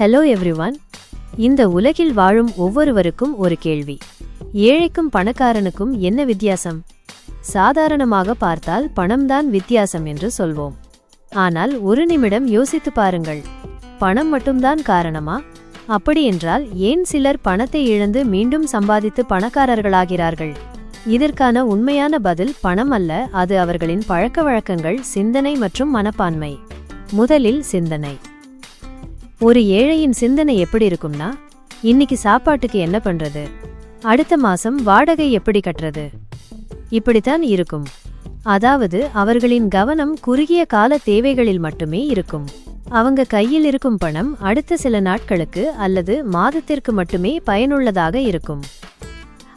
Hello everyone இந்த உலகில் வாழும் ஒவ்வொருவருக்கும் ஒரு கேள்வி. ஏழைக்கும் பணக்காரனுக்கும் என்ன வித்தியாசம்? சாதாரணமாக பார்த்தால் பணம்தான் வித்தியாசம் என்று சொல்வோம். ஆனால் ஒரு நிமிடம் யோசித்து பாருங்கள். பணம் மட்டும்தான் காரணமா? அப்படியென்றால் ஏன் சிலர் பணத்தை இழந்து மீண்டும் சம்பாதித்து பணக்காரர்களாகிறார்கள்? இதற்கான உண்மையான பதில் பணம் அல்ல அது அவர்களின் பழக்க வழக்கங்கள் சிந்தனை மற்றும் மனப்பான்மை. முதலில் சிந்தனை. ஒரு ஏழையின் சிந்தனை எப்படி இருக்கும்னா இன்னைக்கு சாப்பாட்டுக்கு என்ன பண்றது? அடுத்த மாசம் வாடகை எப்படி கட்டுறது? இப்படித்தான் இருக்கும். அதாவது அவர்களின் கவனம் குறுகிய கால தேவைகளில் மட்டுமே இருக்கும். அவங்க கையில் இருக்கும் பணம் அடுத்த சில நாட்களுக்கு அல்லது மாதத்திற்கு மட்டுமே பயனுள்ளதாக இருக்கும்.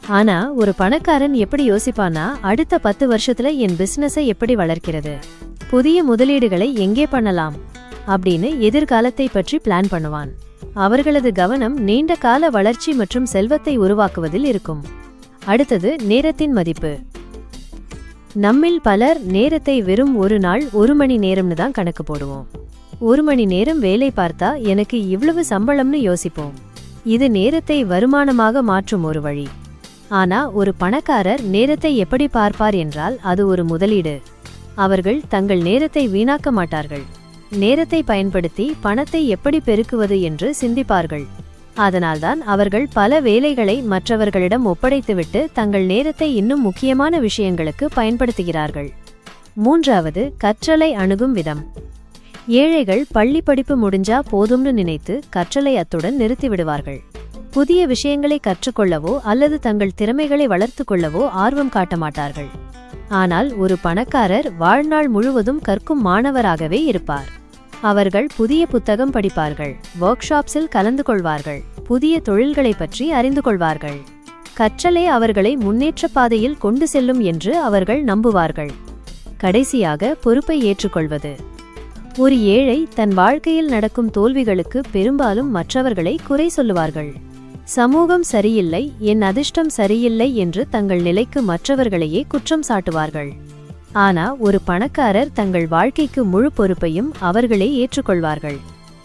ஆனா ஒரு பணக்காரன் எப்படி யோசிப்பானா அடுத்த பத்து வருஷத்துல என் பிசினஸை எப்படி வளர்க்கிறது? புதிய முதலீடுகளை எங்கே பண்ணலாம்? அப்படின்னு எதிர்காலத்தை பற்றி பிளான் பண்ணுவான். அவர்களது கவனம் நீண்ட கால வளர்ச்சி மற்றும் செல்வத்தை உருவாக்குவதில் இருக்கும். அடுத்தது நேரத்தின் மதிப்பு. நம்மில் பலர் நேரத்தை வெறும் ஒரு நாள் ஒரு மணி நேரம்னு தான் கணக்கு போடுவோம். ஒரு மணி நேரம் வேலை பார்த்தா எனக்கு இவ்வளவு சம்பளம்னு யோசிப்போம். இது நேரத்தை வருமானமாக மாற்றும் ஒரு வழி. ஆனா ஒரு பணக்காரர் நேரத்தை எப்படி பார்ப்பார் என்றால் அது ஒரு முதலீடு. அவர்கள் தங்கள் நேரத்தை வீணாக்க மாட்டார்கள். நேரத்தை பயன்படுத்தி பணத்தை எப்படி பெருக்குவது என்று சிந்திப்பார்கள். அதனால்தான் அவர்கள் பல வேலைகளை மற்றவர்களிடம் ஒப்படைத்துவிட்டு தங்கள் நேரத்தை இன்னும் முக்கியமான விஷயங்களுக்கு பயன்படுத்துகிறார்கள். மூன்றாவது கற்றலை அணுகும் விதம். ஏழைகள் பள்ளி படிப்பு முடிஞ்சா போதும்னு நினைத்து கற்றலை அத்துடன் நிறுத்திவிடுவார்கள் புதிய விஷயங்களை கற்றுக்கொள்ளவோ அல்லது தங்கள் திறமைகளை வளர்த்துக் கொள்ளவோ ஆர்வம் காட்ட மாட்டார்கள். ஆனால் ஒரு பணக்காரர் வாழ்நாள் முழுவதும் கற்கும் மாணவராகவே இருப்பார். அவர்கள் புதிய புத்தகம் படிப்பார்கள் ஒர்க் ஷாப்ஸில் கலந்து கொள்வார்கள் புதிய தொழில்களை பற்றி அறிந்து கொள்வார்கள். கற்றலே அவர்களை முன்னேற்ற பாதையில் கொண்டு செல்லும் என்று அவர்கள் நம்புவார்கள். கடைசியாக பொறுப்பை ஏற்றுக்கொள்வது. ஒரு ஏழை தன் வாழ்க்கையில் நடக்கும் தோல்விகளுக்கு பெரும்பாலும் மற்றவர்களை குறை சொல்லுவார்கள். சமூகம் சரியில்லை என் அதிர்ஷ்டம் சரியில்லை என்று தங்கள் நிலைக்கு மற்றவர்களையே குற்றம் சாட்டுவார்கள். ஆனா ஒரு பணக்காரர் தங்கள் வாழ்க்கைக்கு முழு பொறுப்பையும் அவர்களே ஏற்றுக்கொள்வார்கள்.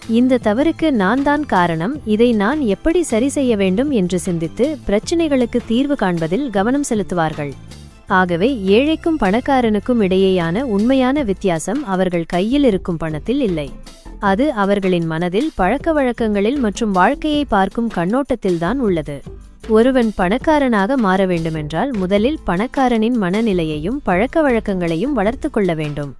இந்த தவறுக்கு நான் தான் காரணம். இதை நான் எப்படி சரி செய்ய வேண்டும் என்று சிந்தித்து பிரச்சினைகளுக்கு தீர்வு காண்பதில் கவனம் செலுத்துவார்கள். ஆகவே ஏழைக்கும் பணக்காரனுக்கும் இடையேயான உண்மையான வித்தியாசம் அவர்கள் கையில் இருக்கும் பணத்தில் இல்லை. அது அவர்களின் மனதில் பழக்கவழக்கங்களில் மற்றும் வாழ்க்கையை பார்க்கும் கண்ணோட்டத்தில்தான் உள்ளது. ஒருவன் பணக்காரனாக மாற வேண்டுமென்றால் முதலில் பணக்காரனின் மனநிலையையும் பழக்கவழக்கங்களையும் வளர்த்து கொள்ள வேண்டும்.